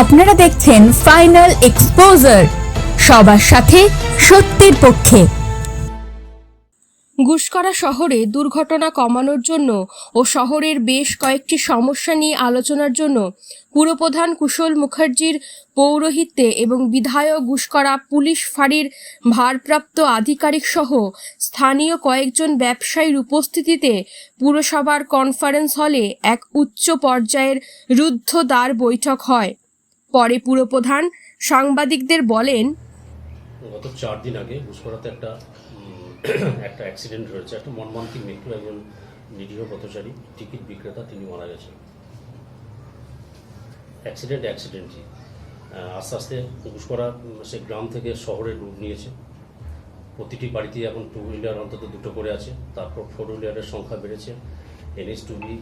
আপনারা দেখছেন final exposure সবার সাথে সত্যের পক্ষে। গুসকরা শহরে দুর্ঘটনা কমানোর জন্য ও শহরের বেশ কয়েকটি সমস্যা নিয়ে আলোচনার জন্য পুরপ্রধান কুশল মুখার্জির পৌরোহিত্যে এবং বিধায়ক গুসকরা পুলিশ ফাঁড়ির ভারপ্রাপ্ত আধিকারিক সহ স্থানীয় কয়েকজন ব্যবসায়ীর উপস্থিতিতে পুরসভার কনফারেন্স হলে এক উচ্চ পর্যায়ের রুদ্ধদ্বার বৈঠক হয়। পরে পুরপ্রধান সাংবাদিকদের বলেন, গত চার দিন আগে ঘুষকরাতে একটা একটা অ্যাক্সিডেন্ট হয়েছে একটা মর্মান্তিক মৃত্যু একজন নিরীহ পথচারী, টিকিট বিক্রেতা, তিনি মারা গেছেন। অ্যাক্সিডেন্ট অ্যাক্সিডেন্টই আস্তে আস্তে ঘুষকরা সে গ্রাম থেকে শহরে রূপ নিয়েছে। প্রতিটি বাড়িতে এখন টু হুইলার অন্তত দুটো করে আছে। তারপর ফোর হুইলারের সংখ্যা বেড়েছে। এনএস টু বি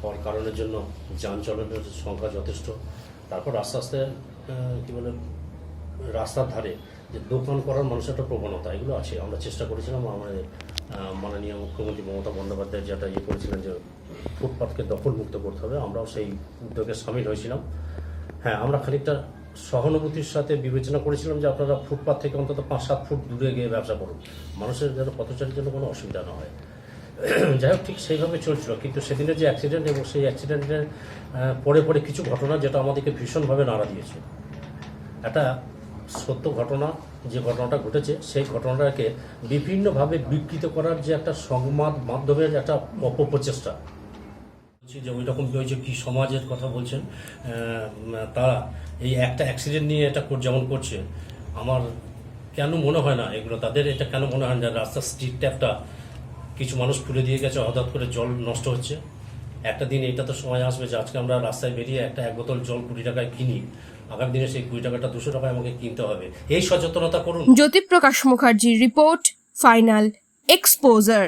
হওয়ার কারণের জন্য যান চলাচলের সংখ্যা যথেষ্ট। তারপর আস্তে আস্তে কী বলে, রাস্তার ধারে যে দোকান করার মানুষের একটা প্রবণতা, এগুলো আছে। আমরা চেষ্টা করেছিলাম আমাদের মাননীয় মুখ্যমন্ত্রী মমতা বন্দ্যোপাধ্যায় যেটা ইয়ে করেছিলেন যে ফুটপাথকে দখলমুক্ত করতে হবে, আমরাও সেই উদ্যোগে সামিল হয়েছিলাম। হ্যাঁ আমরা খানিকটা সহানুভূতির সাথে বিবেচনা করেছিলাম যে আপনারা ফুটপাথ থেকে অন্তত পাঁচ সাত ফুট দূরে গিয়ে ব্যবসা করুন। মানুষের যেন পথচারীর জন্য কোনো অসুবিধা না হয়। যাই হোক, ঠিক সেইভাবে চলছিল। কিন্তু সেদিনের যে অ্যাক্সিডেন্ট এবং সেই অ্যাক্সিডেন্টের পরে পরে কিছু ঘটনা যেটা আমাদেরকে ভীষণভাবে নাড়া দিয়েছে। একটা সত্য ঘটনা, যে ঘটনাটা ঘটেছে, সেই ঘটনাটাকে বিভিন্নভাবে বিকৃত করার যে একটা সংবাদ মাধ্যমের একটা অপপ্রচেষ্টা বলছি যে ওই রকম হয়েছে? কি সমাজের কথা বলছেন? তারা এই একটা অ্যাক্সিডেন্ট নিয়ে এটা যেমন করছে, আমার কেন মনে হয় না এগুলো? তাদের এটা কেন মনে হয় না? রাস্তার স্ট্রিট ট্যাপটা কিছু মানুষ খুলে দিয়ে গেছে, হঠাৎ করে জল নষ্ট হচ্ছে। একটা দিন এটা তো সময় আসবে যে আজকে আমরা রাস্তায় বেরিয়ে একটা এক বোতল জল কুড়ি টাকায় কিনি। আগামী দিনে সেই কুড়ি টাকাটা দুশো টাকায় আমাকে কিনতে হবে। এই সচেতনতা করুন। জ্যোতিপ্রকাশ মুখার্জির রিপোর্ট, ফাইনাল, এক্সপোজার।